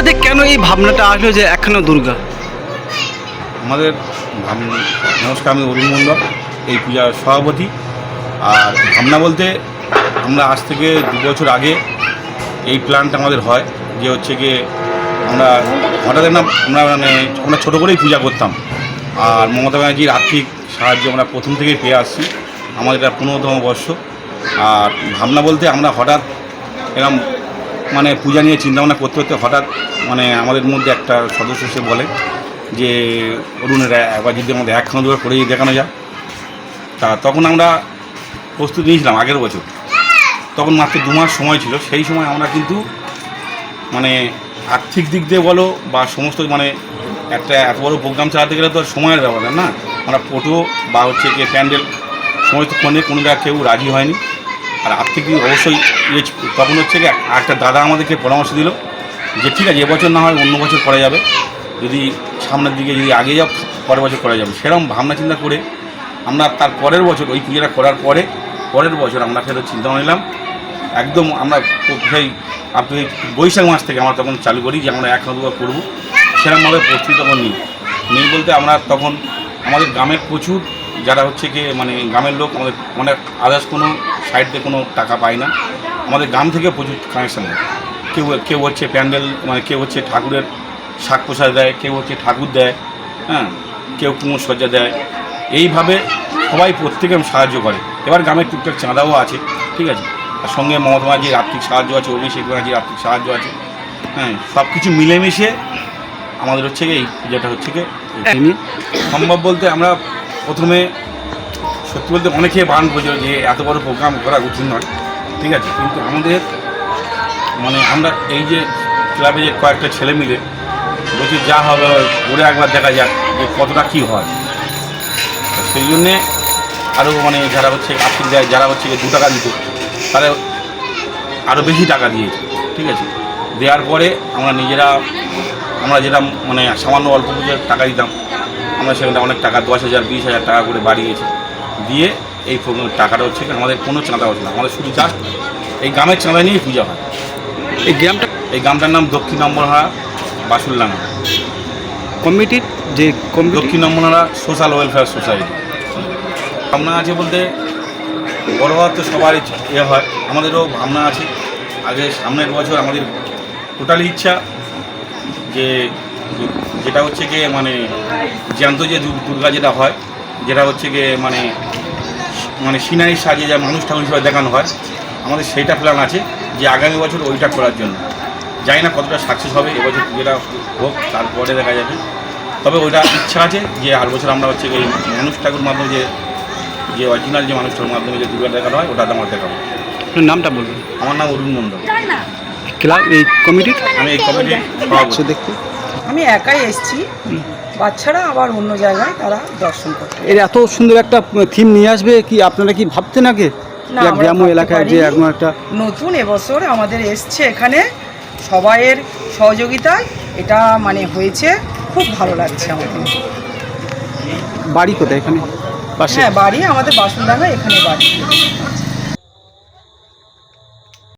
আপনাদের কেন এই ভাবনাটা আসলো যে একখানা দুর্গা? আমাদের নমস্কার, আমি অরুণ মণ্ডল, এই পূজার সভাপতি। আর ভাবনা বলতে আমরা আজ থেকে দু বছর আগে এই প্ল্যানটা আমাদের হয়, যে হচ্ছে গিয়ে আমরা হঠাৎ না আমরা মানে আমরা ছোটো করেই পূজা করতাম। আর মমতা ব্যানার্জির আর্থিক সাহায্য আমরা প্রথম থেকেই পেয়ে আসছি, আমাদের এটা পনেরোতম বর্ষ। আর ভাবনা বলতে আমরা হঠাৎ এরকম মানে পূজা নিয়ে চিন্তাভাবনা করতে করতে হঠাৎ মানে আমাদের মধ্যে একটা সদস্য এসে বলে যে অরুণের একবার যদি আমাদের একখানা দুবার করে দেখানো যায়। তা তখন আমরা প্রস্তুতি নিয়েছিলাম আগের বছর। তখন মাত্র দু মাস সময় ছিল। সেই সময় আমরা কিন্তু মানে আর্থিক দিক দিয়ে বলো বা সমস্ত মানে একটা এত বড় প্রোগ্রাম চালাতে গেলে তো আর সময়ের ব্যাপার না। আমরা ফটো বা হচ্ছে গিয়ে প্যান্ডেল সমস্ত ফোনে কোনো জায়গায় কেউ রাজি হয়নি। আর আর্থিক অবশ্যই ইয়ে তখন হচ্ছে গিয়ে একটা দাদা আমাদেরকে পরামর্শ দিল যে ঠিক আছে, এবছর না হয় অন্য বছর করা যাবে। যদি সামনের দিকে যদি আগে যাও, পরের বছর করা যাবে। সেরকম ভাবনা চিন্তা করে আমরা তার পরের বছর, ওই পুজোটা করার পরে, পরের বছর আমরা ফেরত চিন্তা নিলাম। একদম আমরা সেই আপনি বৈশাখ মাস থেকে আমরা তখন চালু করি যে আমরা এক দুবার করব। সেরকমভাবে প্রস্তুতি তখন নিই। নেই বলতে আমরা তখন আমাদের গ্রামের প্রচুর যারা হচ্ছে কি মানে গ্রামের লোক, আমাদের অনেক আদার্স কোনো সাইড দিয়ে কোনো টাকা পায় না। আমাদের গ্রাম থেকে প্রচুর কানেকশান হয়। কেউ কেউ হচ্ছে প্যান্ডেল মানে কেউ হচ্ছে ঠাকুরের শাক প্রসাদ দেয়, কেউ হচ্ছে ঠাকুর দেয় হ্যাঁ কেউ কুমোর সজ্জা দেয়। এইভাবে সবাই প্রত্যেকে সাহায্য করে। এবার গ্রামের টুকটাক চাঁদাও আছে, ঠিক আছে? আর সঙ্গে ব্যানার্জির আর্থিক সাহায্য আছে, অভিষেক ব্যানার্জির আর্থিক সাহায্য আছে হ্যাঁ সব কিছু মিলেমিশে আমাদের হচ্ছে এই পূজাটা হচ্ছে গিয়ে এই নিয়ে সম্ভব বলতে আমরা প্রথমে, সত্যি বলতে অনেকে বারণ করেছিল যে এত বড় প্রোগ্রাম করা উচিত নয়, ঠিক আছে? কিন্তু আমাদের মানে আমরা এই যে ক্লাবে যে কয়েকটা ছেলে মিলে বলছি, যা হবে করে একবার দেখা যাক যে কতটা কী হয়। সেই জন্যে আরও মানে যারা হচ্ছে আর্থিক দেয়, যারা হচ্ছে দু টাকা দিত, তারা আরও বেশি টাকা দিয়েছে, ঠিক আছে? দেওয়ার পরে আমরা নিজেরা আমরা যেটা মানে সামান্য অল্প পুজোর টাকা দিতাম আমরা সেখানে অনেক টাকা দশ হাজার বিশ হাজার টাকা করে বাড়িয়েছি। দিয়ে এই টাকাটা হচ্ছে আমাদের কোনো চাঁদা হচ্ছে না আমাদের শুধু জাস্ট এই গ্রামের চাঁদা নিয়েই পূজা হয়। এই গ্রামটা? এই গ্রামটার নাম দক্ষিণ নম্বরহারা বাসুল্লাঙ্গা কমিটির যে দক্ষিণ নম্বরহারা সোশ্যাল ওয়েলফেয়ার সোসাইটি। ভাবনা আছে বলতে বড় হওয়ার তো সবার ইয়ে হয়। আমাদেরও ভাবনা আছে। আগে সামনের বছর আমাদের টোটালি ইচ্ছা যে যেটা হচ্ছে গিয়ে মানে জ্যান্ত যে দুর্গা যেটা হয় যেটা হচ্ছে গিয়ে মানে মানে সিনারি সাজিয়ে যা মানুষ ঠাকুর হিসেবে দেখানো হয় আমাদের সেইটা প্ল্যান আছে যে আগামী বছর ওইটা করার জন্য। জানি না কতটা সাকসেস হবে এবছর যেটা হোক তারপরে দেখা যাবে। তবে ওইটা ইচ্ছা আছে যে আর বছর আমরা হচ্ছে এই মানুষ ঠাকুর মাধ্যমে যে যে অরিজিনাল যে মানুষ ঠাকুর মাধ্যমে যে দুর্গা দেখানো হয় ওটা আমরা দেখাবো। নামটা বলবেন আমার নাম অরুণ মণ্ডল। ক্লাব এই কমিটির আমি এই কমিটির সভাপতি দেখতে আমি একাই এসেছি। বাচ্চারা আবার অন্য জায়গায় তারা দর্শন করতে। এর এত সুন্দর একটা থিম নিয়ে আসবে কি? আপনারা কি ভাবতেন আগে? গ্রাম্য এলাকায় যে। এখন একটা নতুন এবছর আমাদের এসছে এখানে। সবাইয়ের সহযোগিতায় এটা মানে হয়েছে। খুব ভালো লাগছে আমাদের। বাড়ি কোথায় এখানে? পাশে? হ্যাঁ বাড়ি আমাদের বাসনডাঙ্গা এখানে বাড়ি।